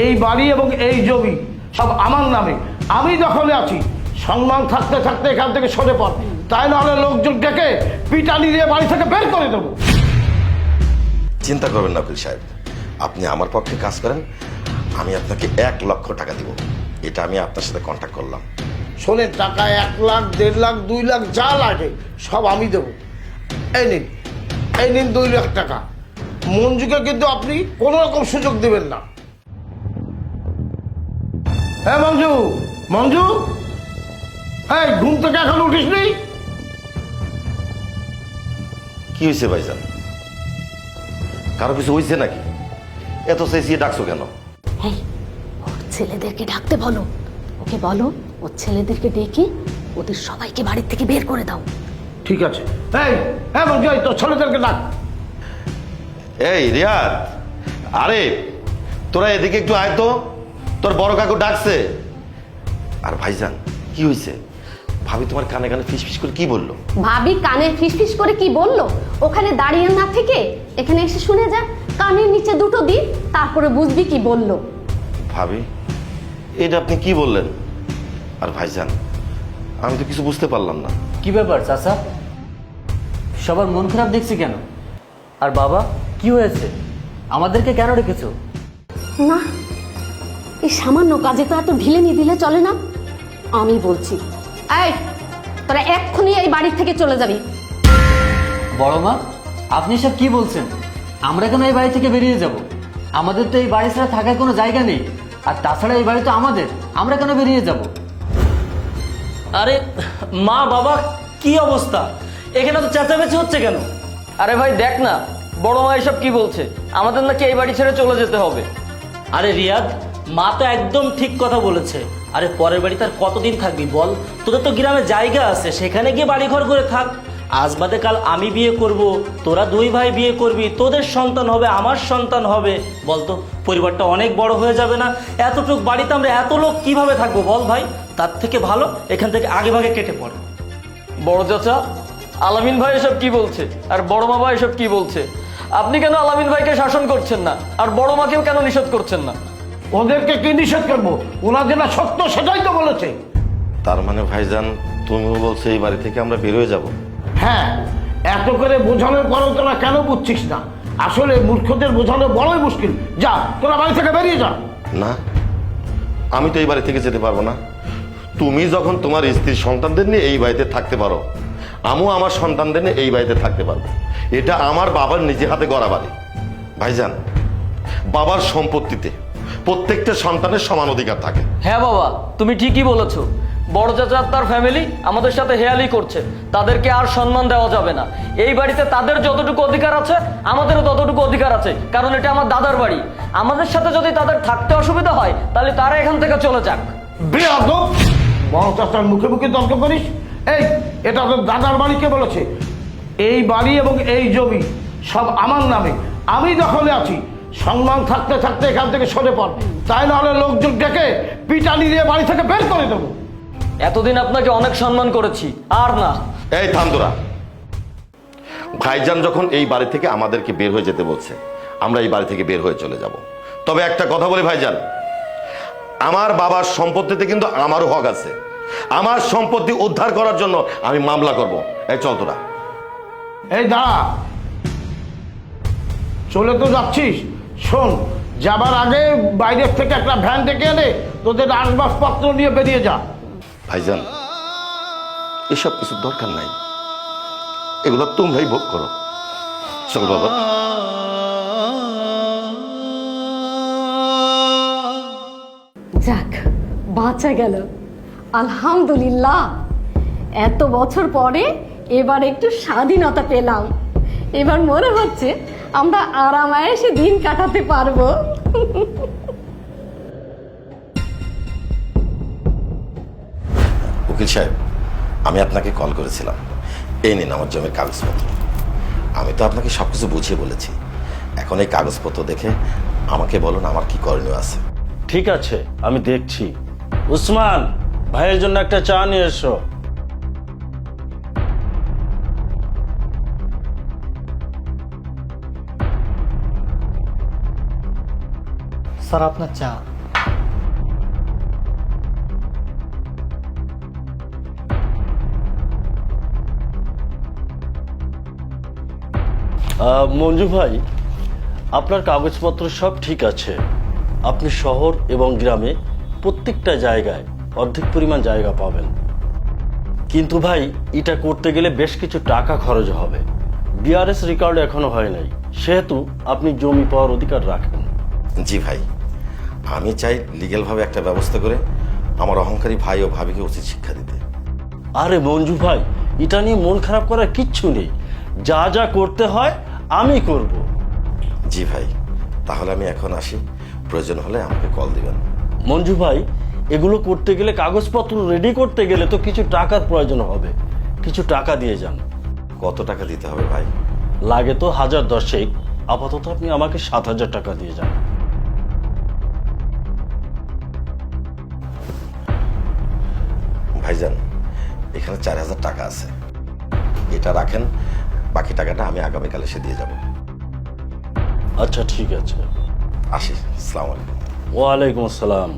এই বাড়ি এবং এই জমি সব আমার নামে। আমি দখলে আছি। সম্মান থাকতে থাকতে এখান থেকে সরে পড় তাই নাহলে লোকজন ডেকে পিটানি দিয়ে বাড়ি থেকে বের করে দেবো। চিন্তা করবেন না উকিল সাহেব। আপনি আমার পক্ষে কাজ করেন। আমি আপনাকে এক লক্ষ টাকা দিব। এটা আমি আপনার সাথে কন্ট্যাক্ট করলাম। শোনেন টাকা এক লাখ দেড় লাখ দুই লাখ যা লাগে সব আমি দেবো। এই নিন এই নিন দুই লাখ টাকা। মঞ্জুকে কিন্তু আপনি কোনো রকম সুযোগ দেবেন না। হ্যাঁ মঞ্জু? মঞ্জু? এই ঘুম থেকে এখন উঠিস নি কি হয়েছে ভাইজান? কারও কিছু হয়েছে নাকি? এত চেঁচিয়ে ডাকছো কেন? এই ওর ছেলেদেরকে ডাকতে বলো। ওকে বলো ওর ছেলেদেরকে ডেকে ওদের সবাইকে বাড়ির থেকে বের করে দাও। ঠিক আছে। এই হ্যাঁ মঞ্জু এই তোর ছেলেদেরকে ডাক। এই রিয়াদ। আরে তোরা এদিকে একটু আয় তো। তোর বড় কাকু ডাকছে। আর ভাইজান কি হয়েছে ভাবি তোমার কানে কানে ফিস ফিস করে কি বলল? ভাবি কানে ফিসফিস করে কি বলল? ওখানে দাঁড়িয়ে না থেকে এখানে এসে শুনে যা কানের নিচে দুটো দিন তারপরে বুঝবি কি বলল। ভাবি এটা আপনি কি বললেন? আর ভাইজান আমি তো কিছু বুঝতে পারলাম না। কি ব্যাপার চাচা? সবার মন খারাপ দেখছি কেন? আর বাবা কি হয়েছে? আমাদেরকে কেন রেখেছো না এই সামান্য কাজে তো এত ঢিলে নি দিলে চলে না? আমি বলছি এই তোরা এক্ষুনি এই বাড়ির থেকে চলে যাবি। বড় মা আপনি সব কি বলছেন? আমরা কেন এই বাড়ি থেকে বেরিয়ে যাব? আমাদের তো এই বাড়ি ছাড়া থাকার কোনো জায়গা নেই। আর তাছাড়া এই বাড়ি তো আমাদের আমরা কেন বেরিয়ে যাব? আরে মা বাবা কি অবস্থা? এখানে তো চেঁচামেচি হচ্ছে কেন? আরে ভাই দেখ না বড় মা এসব কি বলছে? আমাদের নাকি এই বাড়ি ছেড়ে চলে যেতে হবে। আরে রিয়াদ মা তো একদম ঠিক কথা বলেছে। আরে পরের বাড়ি তার কতদিন থাকবি বল? তোদের তো গ্রামে জায়গা আছে, সেখানে গিয়ে বাড়ি ঘর করে থাক। আজ বাদে কাল আমি বিয়ে করব, তোরা দুই ভাই বিয়ে করবি, তোদের সন্তান হবে, আমার সন্তান হবে। বলতো, পরিবারটা অনেক বড় হয়ে যাবে না? এতটুক বাড়িতে আমরা এত লোক কীভাবে থাকব বল ভাই? তার থেকে ভালো এখান থেকে আগে ভাগে কেটে পড়ে। বড় চাচা, আলামিন ভাই এসব কি বলছে? আর বড় মামা এসব কি বলছে? আপনি কেন আলামিন ভাইকে শাসন করছেন না? আর বড় মাকেও কেন নিষেধ করছেন না? ওদেরকে কি নিষেধ করব? ওরা যেটা সত্য সেটাই তো বলেছে। তার মানে ভাইজান তুমিও বলছো এই বাড়ি থেকে আমরা বের হয়ে যাব। হ্যাঁ এত করে বোঝানোর পরেও তোরা কেন বুঝছিস না? আসলে মূর্খদের বোঝানো বড়ই মুশকিল। যা তোরা বাড়ি থেকে বেরিয়ে যা। না আমি তো এই বাড়ি থেকে যেতে পারব না। তুমি যখন তোমার স্ত্রীর সন্তানদের নিয়ে এই বাড়িতে থাকতে পারো আমিও আমার সন্তানদের নিয়ে এই বাড়িতে থাকতে পারব। এটা আমার বাবার নিজে হাতে গড়া বাড়ি। ভাইজান বাবার সম্পত্তিতে প্রত্যেকটা সন্তানের সমান অধিকার থাকে। হ্যাঁ বাবা তুমি ঠিকই বলেছ। বড় চাচা তার ফ্যামিলি আমাদের সাথে হেয়ালি করছে। তাদেরকে আর সম্মান দেওয়া যাবে না। এই বাড়িতে তাদের যতটুকু অধিকার আছে আমাদেরও ততটুকু অধিকার আছে। কারণ এটা আমার দাদার বাড়ি। আমাদের সাথে যদি তাদের থাকতে অসুবিধা হয় তাহলে তারা এখান থেকে চলে যাক। বেয়াদ বড় চাচার মুখে মুখে তর্ক করিস। এই এটা তোর দাদার বাড়িকে বলেছে? এই বাড়ি এবং এই জমি সব আমার নামে। আমি দখলে আছি। সম্মান থাকতে থাকতে এখান থেকে সরে পড়। তাই নাহলে লোকজন ডেকে পিটানি দিয়ে বাড়ি থেকে বের করে দেবো। এতদিন আপনাকে অনেক সম্মান করেছি আর না। এই থান্দুরা ভাইজান যখন এই বাড়ি থেকে আমাদেরকে বের হয়ে যেতে বলছে আমরা এই বাড়ি থেকে বের হয়ে চলে যাব। তবে একটা কথা বলি ভাইজান আমার বাবার সম্পত্তিতে কিন্তু আমারও হক আছে। আমার সম্পত্তি উদ্ধার করার জন্য আমি মামলা করব। এই চল তোরা। এই দাঁড়া চলে তো যাচ্ছিস। শোন যাবার আগে বাইরের থেকে একটা ভ্যান ডেকে এনে তোদের আসবাবপত্র নিয়ে বেরিয়ে যা। ভাইজান এসব কিছু দরকার নাই। এগুলো তোমরাই ভোগ করো। চল বাবা। যাক বাঁচা গেল। আলহামদুলিল্লাহ। এত বছর পরে এবার একটু স্বাধীনতা পেলাম। এবার মনে হচ্ছে আমরা আরামায়েসে দিন কাটাতে পারব। উকিল সাহেব আমি আপনাকে কল করেছিলাম। এই নিন আমার জমির কাগজপত্র। আমি তো আপনাকে সব কিছু বুঝিয়ে বলেছি। এখন এই কাগজপত্র দেখে আমাকে বলুন আমার কি করণীয় আছে। ঠিক আছে আমি দেখছি। উসমান ভাইয়ের জন্য একটা চা নিয়ে এসো। স্যার আপনার চা। আহ, মঞ্জু ভাই আপনার কাগজপত্র সব ঠিক আছে। আপনি শহর এবং গ্রামে প্রত্যেকটা জায়গায় অর্ধেক পরিমাণ জায়গা পাবেন। কিন্তু ভাই এটা করতে গেলে বেশ কিছু টাকা খরচ হবে। বিআরএস রেকর্ড এখনও হয় নাই। সেহেতু আপনি জমি পাওয়ার অধিকার রাখেন। জি ভাই। আমি চাই লিগেলভাবে একটা ব্যবস্থা করে আমার অহংকারী ভাই ও ভাবিকে উচিত শিক্ষা দিতে। আরে মঞ্জু ভাই এটা নিয়ে মন খারাপ করার কিচ্ছু নেই। যা যা করতে হয় আমি করব। জি ভাই তাহলে আমি এখন আসি। প্রয়োজন হলে আমাকে কল দিবেন। মঞ্জু ভাই এগুলো করতে গেলে কাগজপত্র রেডি করতে গেলে তো কিছু টাকার প্রয়োজন হবে। কিছু টাকা দিয়ে যান। কত টাকা দিতে হবে ভাই? লাগে তো হাজার দশেক। আপাতত আপনি আমাকে সাত হাজার টাকা দিয়ে যান। ভাইজান এখানে চার হাজার টাকা আছে। এটা রাখেন বাকি টাকাটা আমি আগামীকাল এসে দিয়ে যাব। আচ্ছা ঠিক আছে। আসি আসসালামু আলাইকুম। ওয়ালাইকুম আসসালাম।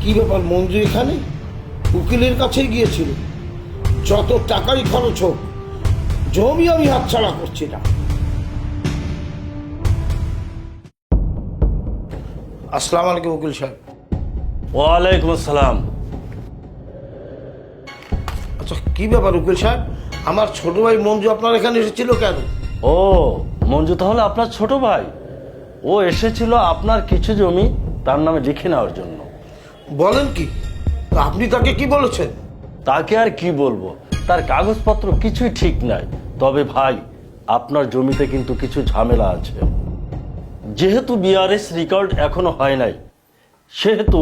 কি ব্যাপার মঞ্জু এখানে? উকিলের কাছেই গিয়েছিল। যত টাকাই খরচ হোক জমি আমি হাতছাড়া করছি না। আসসালামু আলাইকুম উকিল সাহেব। ওয়ালাইকুম আসসালাম। আচ্ছা কি ব্যাপার উকিল সাহেব? আমার ছোট ভাই মঞ্জু আপনার এখানে এসেছিল কেন? ও মঞ্জু তাহলে আপনার ছোট ভাই। ও এসেছিল আপনার কিছু জমি তার নামে লিখে নেওয়ার জন্য। বলেন কি? তা আপনি তাকে কি বলেছেন? তাকে আর কি বলব? তার কাগজপত্র কিছুই ঠিক নাই। তবে ভাই আপনার জমিতে কিন্তু কিছু ঝামেলা আছে। যেহেতু বিআরএস রেকর্ড এখনও হয় নাই সেহেতু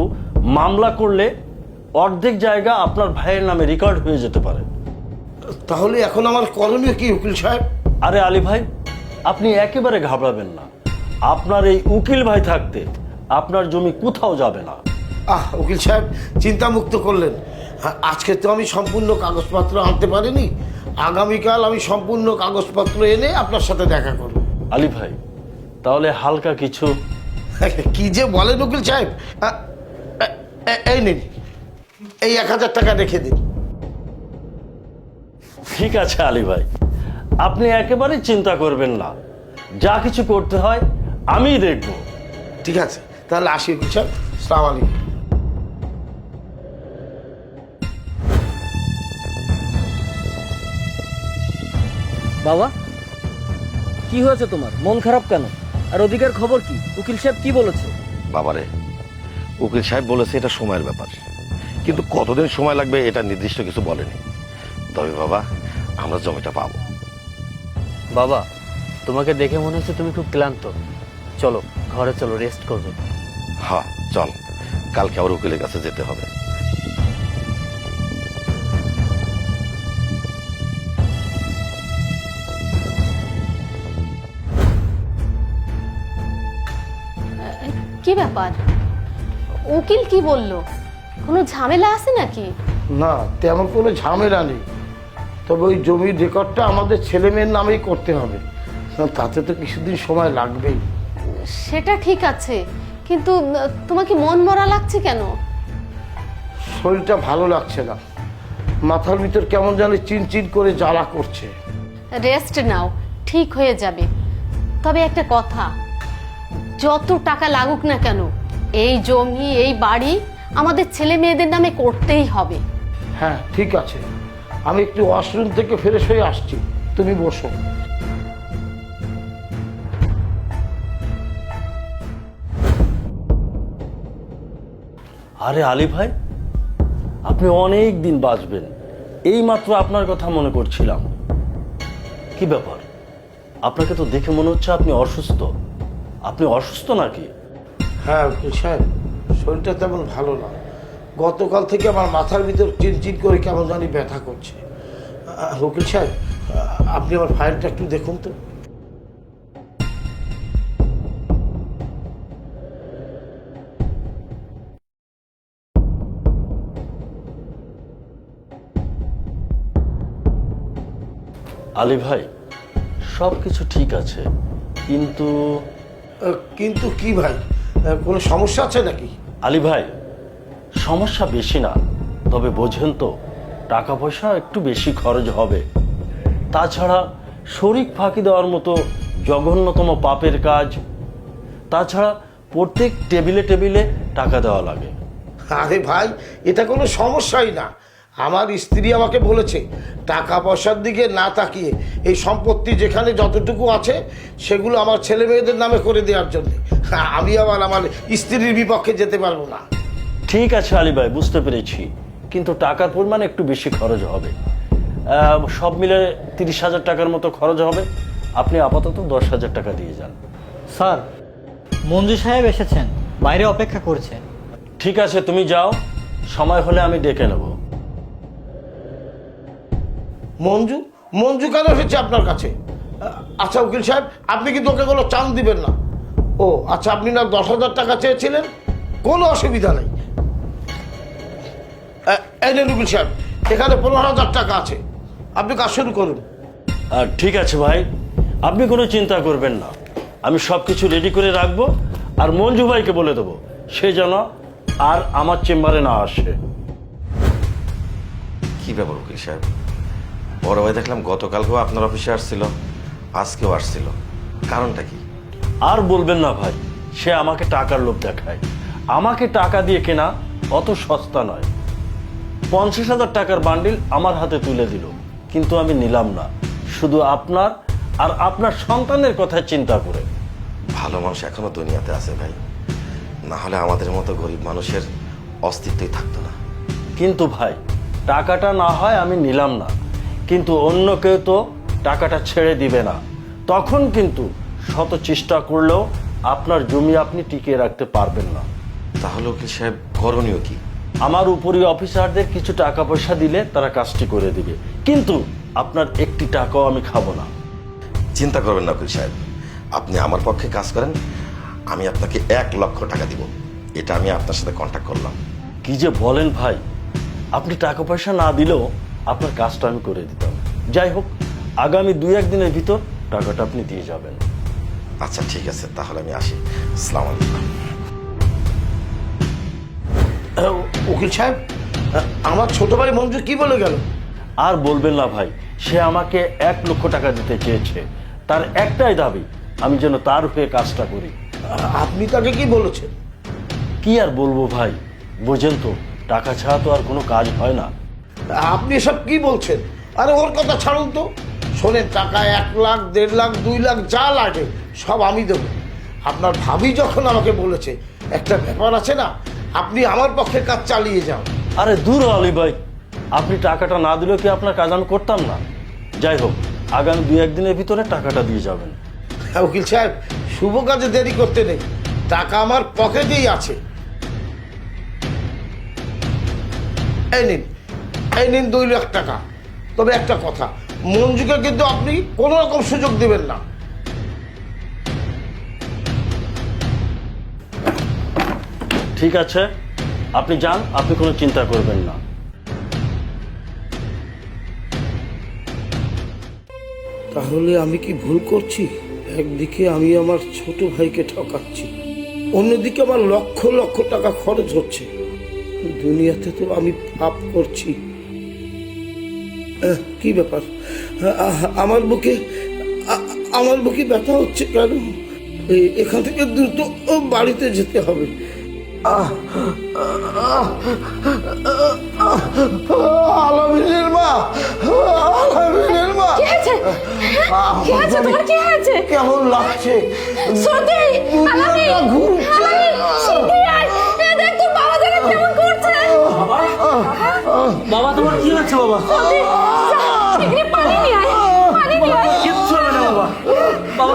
মামলা করলে অর্ধেক জায়গা আপনার ভাইয়ের নামে রেকর্ড হয়ে যেতে পারে। তাহলে এখন আমার করণীয় কি উকিল সাহেব? আরে আলী ভাই আপনি একেবারে ঘাবড়াবেন না। আপনার এই উকিল ভাই থাকতে আপনার জমি কোথাও যাবে না। আহ উকিল সাহেব চিন্তামুক্ত করলেন। হ্যাঁ, আজকে তো আমি সম্পূর্ণ কাগজপত্র আনতে পারিনি। আগামীকাল আমি সম্পূর্ণ কাগজপত্র এনে আপনার সাথে দেখা করব। আলী ভাই তাহলে হালকা কিছু। কি যে বলেন উকিল সাহেব? এই নিন। এই এক হাজার টাকা রেখে দিন। ঠিক আছে আলী ভাই আপনি একেবারে চিন্তা করবেন না। যা কিছু করতে হয় আমিই দেখব। ঠিক আছে তাহলে আসি উকিল সাহেব। সালাম আলাইকুম। বাবা কি হয়েছে তোমার? মন খারাপ কেন? আর ওদিকের খবর কি? উকিল সাহেব কি বলেছে? বাবারে উকিল সাহেব বলেছে এটা সময়ের ব্যাপার। কিন্তু কতদিন সময় লাগবে এটা নির্দিষ্ট কিছু বলেনি। তবে বাবা আমরা জমিটা পাবো। বাবা তোমাকে দেখে মনে হচ্ছে তুমি খুব ক্লান্ত। চলো ঘরে চলো রেস্ট করবে। হ্যাঁ চল। কালকে আবার উকিলের কাছে যেতে হবে। ব্যাপার? উকিল কি বলল? কোনো ঝামেলা আছে নাকি? না তেমন কোনো ঝামেলা নেই। তবে ওই জমির রেকর্ডটা আমাদের ছেলে মেয়ের নামেই করতে হবে। তাতে তো কিছুদিন সময় লাগবেই। সেটা ঠিক আছে কিন্তু তোমাকে মন মরা লাগছে কেন? শরীরটা ভালো লাগছে না। মাথার ভিতর কেমন জানি চিনচিন করে জ্বালা করছে। রেস্ট নাও ঠিক হয়ে যাবে। তবে একটা কথা যত টাকা লাগুক না কেন এই জমি এই বাড়ি আমাদের ছেলে মেয়েদের নামে করতেই হবে। হ্যাঁ ঠিক আছে। আমি একটু ওয়াশরুম থেকে ফ্রেশ হয়ে আসছি। তুমি বসো। আরে আলী ভাই আপনি অনেক দিন বাঁচবেন। এই মাত্র আপনার কথা মনে করছিলাম। কি ব্যাপার? আপনাকে তো দেখে মনে হচ্ছে আপনি অসুস্থ। আপনি অসুস্থ নাকি? হ্যাঁ উকিল সাহেব শরীরটা তেমন ভালো না। গতকাল থেকে আমার মাথার ভিতর চিনচিন করে কেমন জানি ব্যথা করছে। উকিল সাহেব আপনি আমার ফাইলটা একটু দেখুন তো। আলী ভাই সব কিছু ঠিক আছে কিন্তু কিন্তু কি ভাই? কোনো সমস্যা আছে নাকি? আলী ভাই সমস্যা বেশি না। তবে বোঝেন তো টাকা পয়সা একটু বেশি খরচ হবে। তাছাড়া শরিক ফাঁকি দেওয়ার মতো জঘন্যতম পাপের কাজ। তাছাড়া প্রত্যেক টেবিলে টেবিলে টাকা দেওয়া লাগে। আরে ভাই এটা কোনো সমস্যাই না। আমার স্ত্রী আমাকে বলেছে টাকা পয়সার দিকে না তাকিয়ে এই সম্পত্তি যেখানে যতটুকু আছে সেগুলো আমার ছেলে মেয়েদের নামে করে দেওয়ার জন্য। আমি আবার আমার স্ত্রীর বিপক্ষে যেতে পারব না। ঠিক আছে আলী ভাই বুঝতে পেরেছি। কিন্তু টাকার পরিমাণ একটু বেশি খরচ হবে। সব মিলে তিরিশ হাজার টাকার মতো খরচ হবে। আপনি আপাতত দশ হাজার টাকা দিয়ে যান। স্যার মঞ্জু সাহেব এসেছেন বাইরে অপেক্ষা করছে। ঠিক আছে তুমি যাও। সময় হলে আমি ডেকে নেব। মঞ্জু মঞ্জু কেন এসেছে আপনার কাছে? আচ্ছা উকিল সাহেব আপনি কিন্তু ওকে কোনো চান্স দিবেন না। ও আচ্ছা আপনি না দশ হাজার টাকা চেয়েছিলেন? কোনো অসুবিধা নেই। এই উকিল সাহেব এখানে পনেরো হাজার টাকা আছে। আপনি কাজ শুরু করুন। ঠিক আছে ভাই আপনি কোনো চিন্তা করবেন না। আমি সব কিছু রেডি করে রাখব আর মঞ্জু ভাইকে বলে দেবো সে যেন আর আমার চেম্বারে না আসে। কি ব্যাপার উকিল সাহেব? বড় ভাই দেখলাম গতকালকেও আপনার অফিসে আসছিল আজকেও আসছিল। কারণটা কি? আর বলবেন না ভাই সে আমাকে টাকার লোভ দেখায়। আমাকে টাকা দিয়ে কেনা অত সস্তা নয়। পঞ্চাশ হাজার টাকার বান্ডিল আমার হাতে তুলে দিল কিন্তু আমি নিলাম না। শুধু আপনার আর আপনার সন্তানের কথা চিন্তা করে। ভালো মানুষ এখনও দুনিয়াতে আছে ভাই। না হলে আমাদের মতো গরিব মানুষের অস্তিত্বই থাকতো না। কিন্তু ভাই টাকাটা না হয় আমি নিলাম না। কিন্তু অন্য কেউ তো টাকাটা ছেড়ে দিবে না। তখন কিন্তু শত চেষ্টা করলেও আপনার জমি আপনি টিকিয়ে রাখতে পারবেন না। তাহলে উকিল সাহেব করণীয় কি? আমার উপরি অফিসারদের কিছু টাকা পয়সা দিলে তারা কাজটি করে দিবে। কিন্তু আপনার একটি টাকাও আমি খাব না। চিন্তা করবেন না উকিল সাহেব। আপনি আমার পক্ষে কাজ করেন আমি আপনাকে এক লক্ষ টাকা দিব। এটা আমি আপনার সাথে কন্ট্যাক্ট করলাম। কি যে বলেন ভাই আপনি টাকা পয়সা না দিলেও আপনার কাজটা আমি করে দিতাম। যাই হোক আগামী দুই একদিনের ভিতর টাকাটা আপনি দিয়ে যাবেন। আচ্ছা ঠিক আছে তাহলে আমি আসি। আসসালামু আলাইকুম। উকিল সাহেব আমার ছোট ভাই মঞ্জু কি বলে গেল? আর বলবেন না ভাই সে আমাকে এক লক্ষ টাকা দিতে চেয়েছে। তার একটাই দাবি আমি যেন তার হয়ে কাজটা করি। আপনি তাকে কি বলেছেন? কি আর বলব ভাই বোঝেন তো টাকা ছাড়া তো আর কোনো কাজ হয় না। আপনি সব কি বলছেন? আরে ওর কথা ছাড়ুন তো। শোনেন টাকা এক লাখ দেড় লাখ দুই লাখ যা লাগে সব আমি দেবো। আপনার ভাবি যখন আমাকে বলেছে একটা ব্যাপার আছে না আপনি আমার পক্ষে কাজ চালিয়ে যান। আরে দূর আলী ভাই আপনি টাকাটা না দিলেও কি আপনার কাজ আমি করতাম না? যাই হোক আগামী দুই একদিনের ভিতরে টাকাটা দিয়ে যাবেন। হ্যাঁ, উকিল সাহেব শুভ কাজে দেরি করতে নেই। টাকা আমার পকেটেই আছে। এই নিন। এই নিন দুই লাখ টাকা। তবে একটা কথা মঞ্জুকে কিন্তু আপনি কোনো রকম সুযোগ দেবেন না। ঠিক আছে আপনি যান আপনি কোনো চিন্তা করবেন না। তাহলে আমি কি ভুল করছি? একদিকে আমি আমার ছোট ভাইকে ঠকাচ্ছি অন্যদিকে আমার লক্ষ লক্ষ টাকা খরচ হচ্ছে। দুনিয়াতে তো আমি পাপ করছি। কি ব্যাপার? আমার বুকে আমার বুকে ব্যথা হচ্ছে কেন? এখান থেকে দ্রুত বাড়িতে যেতে হবে। আলামিনের মা আলামিনের মা। কি হয়েছে? কি হয়েছে? তোমার কি হয়েছে? কেমন লাগছে? সত্যি ঘুরছে। বাবা তোমার কি হচ্ছে বাবা? সত্যি পানি নিয়ে আয় পানি নিয়ে আয়। কিচ্ছু হবে না বাবা। বাবা